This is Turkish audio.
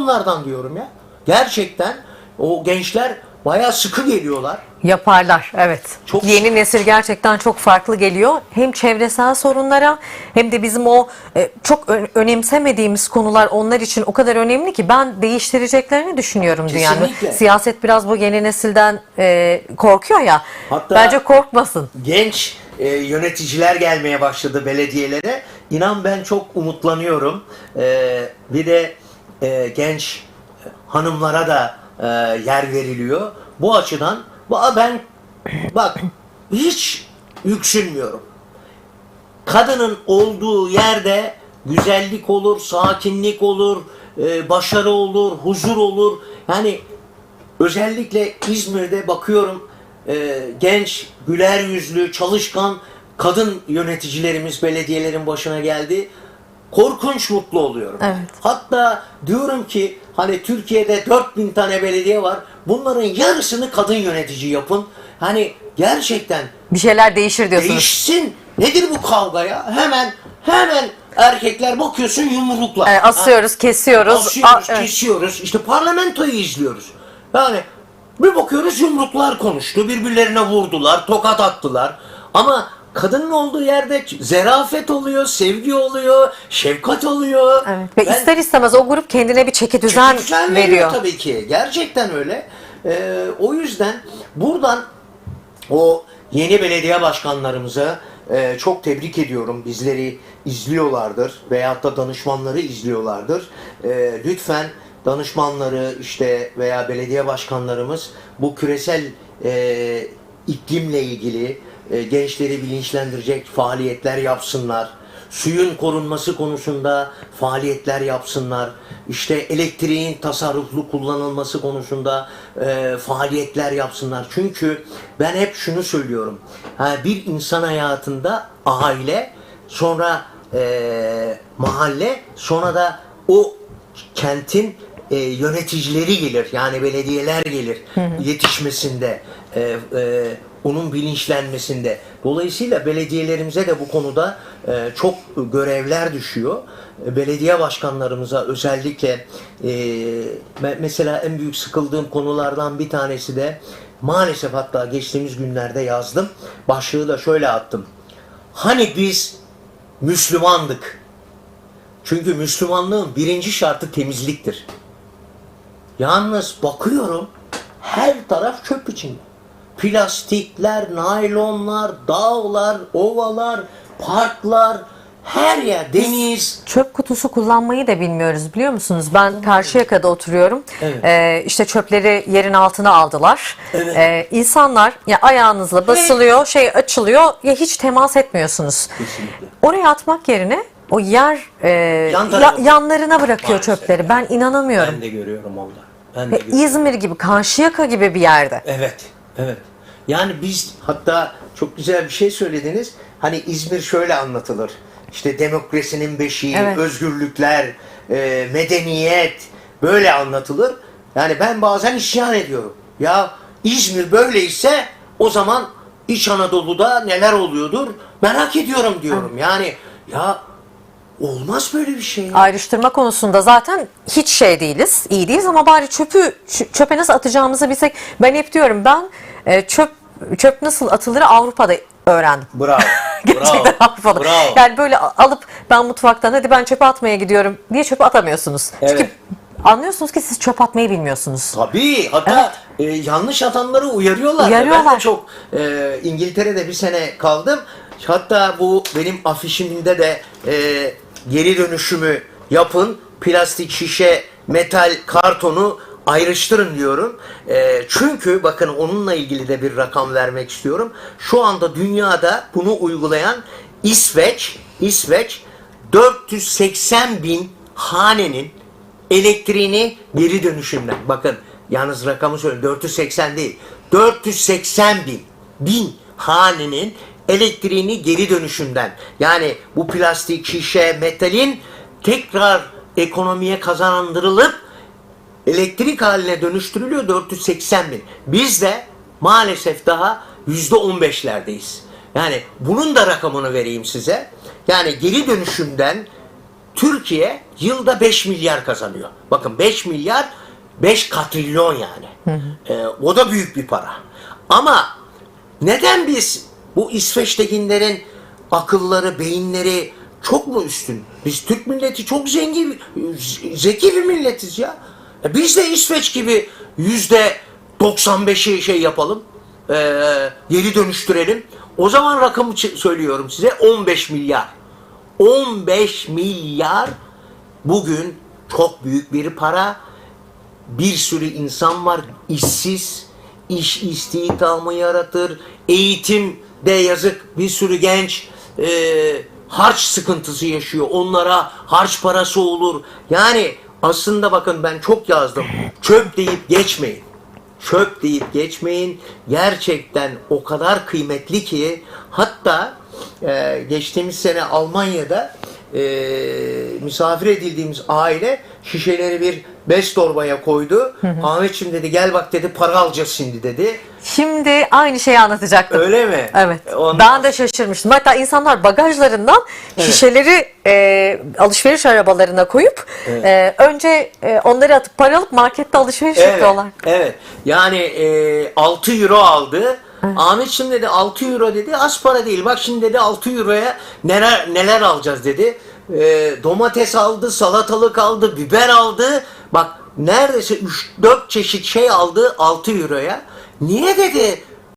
onlardan diyorum ya. Gerçekten o gençler bayağı sıkı geliyorlar. Yaparlar evet. Çok- Yeni nesil gerçekten çok farklı geliyor. Hem çevresel sorunlara hem de bizim o e, çok ö- önemsemediğimiz konular onlar için o kadar önemli ki ben değiştireceklerini düşünüyorum dünyanın. Kesinlikle. Siyaset biraz bu yeni nesilden e, korkuyor ya. Hatta- Bence korkmasın. genç e, yöneticiler gelmeye başladı belediyelere. İnan ben çok umutlanıyorum. E, bir de e, genç hanımlara da e, yer veriliyor. Bu açıdan ben bak hiç yüksünmüyorum. Kadının olduğu yerde güzellik olur, sakinlik olur, e, başarı olur, huzur olur. Yani özellikle İzmir'de bakıyorum e, genç, güler yüzlü, çalışkan kadın yöneticilerimiz belediyelerin başına geldi. Korkunç mutlu oluyorum. Evet. Hatta diyorum ki hani Türkiye'de 4000 tane belediye var. Bunların yarısını kadın yönetici yapın. Hani gerçekten Bir şeyler değişir diyorsunuz. Değişsin. Nedir bu kavga ya? Hemen hemen erkekler bakıyorsun yumrukla. E, asıyoruz, kesiyoruz. Asıyoruz, A- evet. kesiyoruz. İşte parlamentoyu izliyoruz. Yani bir bakıyoruz yumruklar konuştu. Birbirlerine vurdular, tokat attılar. Ama kadının olduğu yerde zerafet oluyor, sevgi oluyor, şefkat oluyor. Evet. Ve Ben- ister istemez o grup kendine bir çeki düzen, Çeki düzen veriyor. tabii ki. Gerçekten öyle. Ee, o yüzden buradan o yeni belediye başkanlarımıza e, çok tebrik ediyorum. Bizleri izliyorlardır veyahut da danışmanları izliyorlardır. E, lütfen danışmanları işte veya belediye başkanlarımız bu küresel e, iklimle ilgili e, gençleri bilinçlendirecek faaliyetler yapsınlar suyun korunması konusunda faaliyetler yapsınlar. İşte elektriğin tasarruflu kullanılması konusunda e, faaliyetler yapsınlar. Çünkü ben hep şunu söylüyorum. Ha, bir insan hayatında aile, sonra e, mahalle, sonra da o kentin e, yöneticileri gelir. Yani belediyeler gelir yetişmesinde. E, e, onun bilinçlenmesinde. Dolayısıyla belediyelerimize de bu konuda e, çok görevler düşüyor. Belediye başkanlarımıza özellikle e, me- mesela en büyük sıkıldığım konulardan bir tanesi de maalesef hatta geçtiğimiz günlerde yazdım. Başlığı da şöyle attım. Hani biz Müslümandık. Çünkü Müslümanlığın birinci şartı temizliktir. Yalnız bakıyorum her taraf çöp içinde. Plastikler, naylonlar, dağlar, ovalar, parklar, her yer deniz. Çöp kutusu kullanmayı da bilmiyoruz biliyor musunuz? Ben Karşıyaka'da oturuyorum. Evet. Ee, işte çöpleri yerin altına aldılar. Evet. Ee, insanlar ya ayağınızla basılıyor, şey açılıyor ya hiç temas etmiyorsunuz. Kesinlikle. Oraya atmak yerine o yer e, Yan ya- yanlarına bırakıyor Maalesef çöpleri. Ben inanamıyorum. Ben de görüyorum orada. Ben de görüyorum. İzmir gibi, Karşıyaka gibi bir yerde. Evet, evet. Yani biz hatta çok güzel bir şey söylediniz. Hani İzmir şöyle anlatılır. İşte demokrasinin beşiği, Evet. özgürlükler, e, medeniyet böyle anlatılır. Yani ben bazen isyan ediyorum. Ya İzmir böyleyse o zaman İç Anadolu'da neler oluyordur merak ediyorum diyorum. Yani ya olmaz böyle bir şey. ya. Ayrıştırma konusunda zaten hiç şey değiliz, iyi değiliz ama bari çöpü çöpe nasıl atacağımızı bilsek. Ben hep diyorum ben e, çöp çöp nasıl atılır Avrupa'da öğrendim. Bravo. Gerçekten bravo. Avrupa'da. Bravo. Yani böyle alıp ben mutfaktan hadi ben çöpe atmaya gidiyorum diye çöpe atamıyorsunuz. Çünkü Evet. anlıyorsunuz ki siz çöp atmayı bilmiyorsunuz. Tabii hatta e, yanlış atanları uyarıyorlar. Uyarıyorlar. Ben de çok e, İngiltere'de bir sene kaldım. Hatta bu benim afişimde de e, geri dönüşümü yapın. Plastik, şişe, metal, kartonu ayrıştırın diyorum. E, çünkü bakın onunla ilgili de bir rakam vermek istiyorum. Şu anda dünyada bunu uygulayan İsveç, İsveç 480 bin hanenin elektriğini geri dönüşümden bakın yalnız rakamı söyleyeyim 480 değil 480 bin bin hanenin elektriğini geri dönüşümden yani bu plastik şişe metalin tekrar ekonomiye kazandırılıp elektrik haline dönüştürülüyor 480 bin. Biz de maalesef daha yüzde 15'lerdeyiz. Yani bunun da rakamını vereyim size. Yani geri dönüşümden Türkiye yılda 5 milyar kazanıyor. Bakın 5 milyar 5 katrilyon yani. Ee, o da büyük bir para. Ama neden biz bu İsveç'tekilerin akılları, beyinleri çok mu üstün? Biz Türk milleti çok zengin, zeki bir milletiz ya. E Biz de İsveç gibi yüzde 95'i şey yapalım, e, geri dönüştürelim. O zaman rakamı söylüyorum size 15 milyar. 15 milyar bugün çok büyük bir para bir sürü insan var işsiz, iş istihdamı yaratır, eğitimde yazık bir sürü genç e, harç sıkıntısı yaşıyor. Onlara harç parası olur. Yani aslında bakın ben çok yazdım. Çöp deyip geçmeyin. Çöp deyip geçmeyin. Gerçekten o kadar kıymetli ki hatta e, geçtiğimiz sene Almanya'da e, misafir edildiğimiz aile şişeleri bir bez torbaya koydu. Ahmetciğim dedi gel bak dedi para alacağız şimdi dedi. Şimdi aynı şeyi anlatacaktım. Öyle mi? Evet. E, ondan- Ben de şaşırmıştım. Hatta insanlar bagajlarından şişeleri e, alışveriş arabalarına koyup e, önce e, onları atıp para alıp markette alışveriş Evet, yapıyorlar. evet. Yani e, 6 euro aldı. Ahmetciğim dedi 6 euro dedi az para değil. Bak şimdi dedi 6 euroya neler neler alacağız dedi. E, domates aldı, salatalık aldı, biber aldı. Bak neredeyse 3-4 çeşit şey aldı 6 euroya. Niye dedi